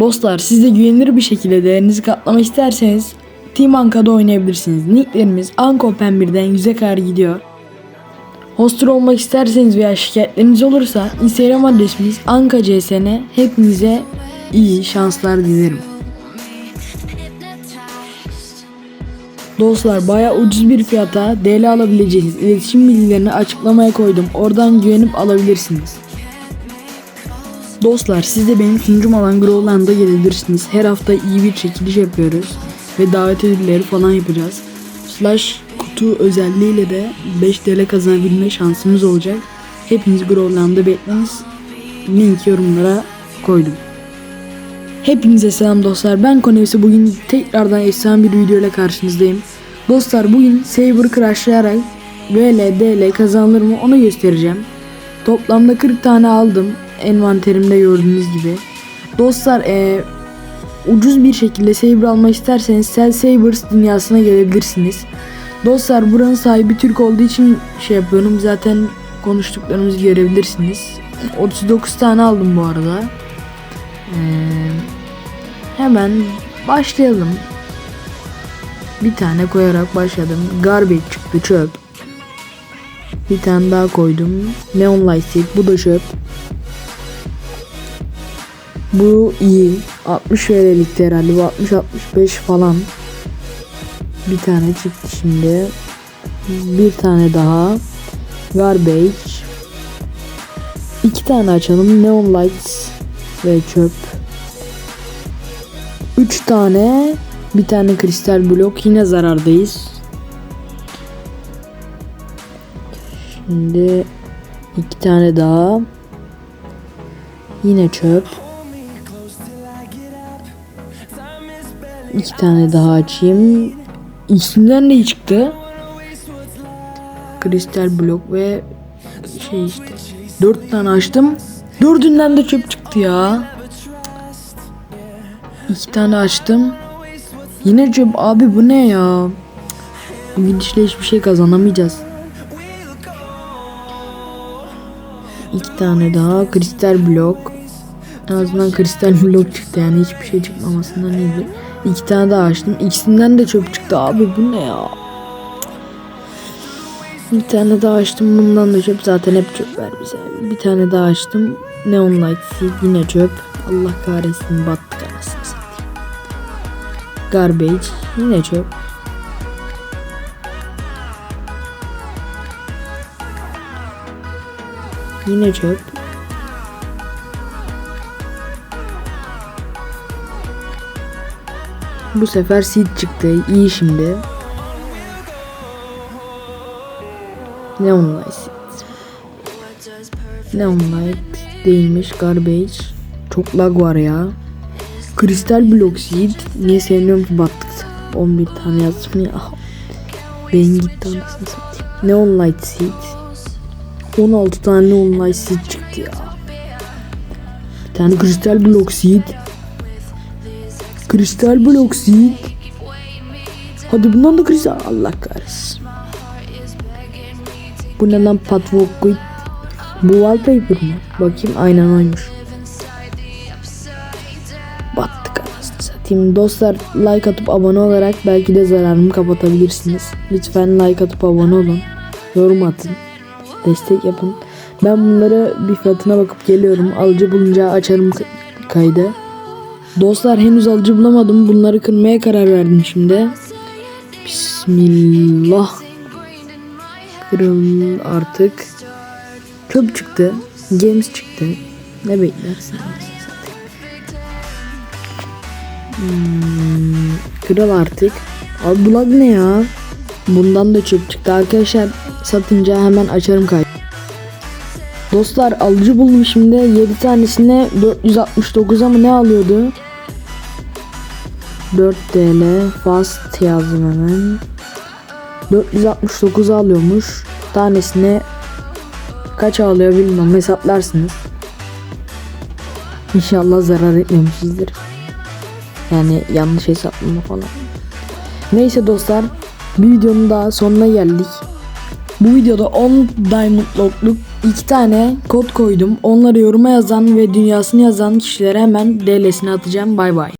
Dostlar siz de güvenilir bir şekilde değerinizi katlamak isterseniz Team Anka'da oynayabilirsiniz. Nicklerimiz Anko Pen 1'den 100'e kadar gidiyor. Hoster olmak isterseniz veya şikayetleriniz olursa Instagram adresimiz ankacsn. Hepinize iyi şanslar dilerim. Dostlar baya ucuz bir fiyata DL alabileceğiniz iletişim bilgilerini açıklamaya koydum. Oradan güvenip alabilirsiniz. Dostlar siz de benim sunucum olan Growland'a gelebilirsiniz. Her hafta iyi bir çekiliş yapıyoruz. Ve davet ödülleri falan yapacağız. Slash kutu özelliğiyle de 5 TL kazanabilme şansımız olacak. Hepiniz Growland'da bekleriz. Link yorumlara koydum. Hepinize selam dostlar. Ben Konevsi bugün tekrardan efsane bir video ile karşınızdayım. Dostlar bugün Saber crashlayarak VL, DL kazanılır mı onu göstereceğim. Toplamda 40 tane aldım. Envanterimde gördüğünüz gibi. Dostlar eee, ucuz bir şekilde Saber almak isterseniz Cell Sabers dünyasına gelebilirsiniz. Dostlar buranın sahibi Türk olduğu için şey yapıyorum. Zaten konuştuklarımızı görebilirsiniz. 39 tane aldım bu arada. Eee, hemen başlayalım. Bir tane koyarak başladım. Garbage çıktı çöp. Bir tane daha koydum. Neon Light Stick bu da çöp. Bu iyi. 60 VL'likti herhalde. Bu 60-65 falan. Bir tane çıktı şimdi. Bir tane daha. Garbage. İki tane açalım. Neon Lights ve çöp. Üç tane. Bir tane kristal blok. Yine zarardayız. Şimdi iki tane daha. Yine çöp. İki tane daha açayım. İkisinden ne çıktı? Kristal blok ve şey işte. Dört tane açtım. Dördünden de çöp çıktı ya. İki tane açtım. Yine çöp abi bu ne ya? Bu gidişle hiçbir şey kazanamayacağız. İki tane daha kristal blok. En azından kristal blok çıktı yani hiçbir şey çıkmamasından iyiydi. İki tane daha açtım. İkisinden de çöp çıktı abi bu ne ya? Bir tane daha açtım bundan da çöp zaten hep çöp ver bize. Bir tane daha açtım. Neon Light Seed yine çöp. Allah kahretsin battık anasını. Garbage yine çöp. Yine çöp. Bu sefer seed çıktı. İyi şimdi. Neon Light. Neon Light değilmiş. Garbage. Çok lag var ya. Kristal Block Seed. Niye sevmiyorum ki battık sana. 11 tane yazdım ya. Beyin gitti anasını satayım. Neon Light Seed. 16 tane Neon Light Seed çıktı ya. Bir tane Kristal Block Seed. Kristal Block Seed. Hadi bundan da kristal. Allah kahretsin. Bu ne lan Patwalk Bu wallpaper mı? Bakayım aynen oymuş. Battık anasını satayım. Dostlar like atıp abone olarak belki de zararımı kapatabilirsiniz. Lütfen like atıp abone olun. Yorum atın. Destek yapın. Ben bunları bir fiyatına bakıp geliyorum. Alıcı bulunca açarım kaydı. Dostlar henüz alıcı bulamadım. Bunları kırmaya karar verdim şimdi. Bismillah. Kırıl artık. Çöp çıktı. Games çıktı. Ne beklersin? Hmm, kırıl artık. Abi bu lag ne ya? Bundan da çöp çıktı. Arkadaşlar satınca hemen açarım kaydı. Dostlar alıcı buldum şimdi. 7 tanesine 469'a mı ne alıyordu? 4 TL fast yazdım hemen. 469 alıyormuş. Tanesine kaç alıyor bilmiyorum hesaplarsınız. İnşallah zarar etmemişizdir. Yani yanlış hesaplama falan. Neyse dostlar bir videonun daha sonuna geldik. Bu videoda 10 diamond logluk iki tane kod koydum. Onları yoruma yazan ve dünyasını yazan kişilere hemen DL'sini atacağım. Bay bay.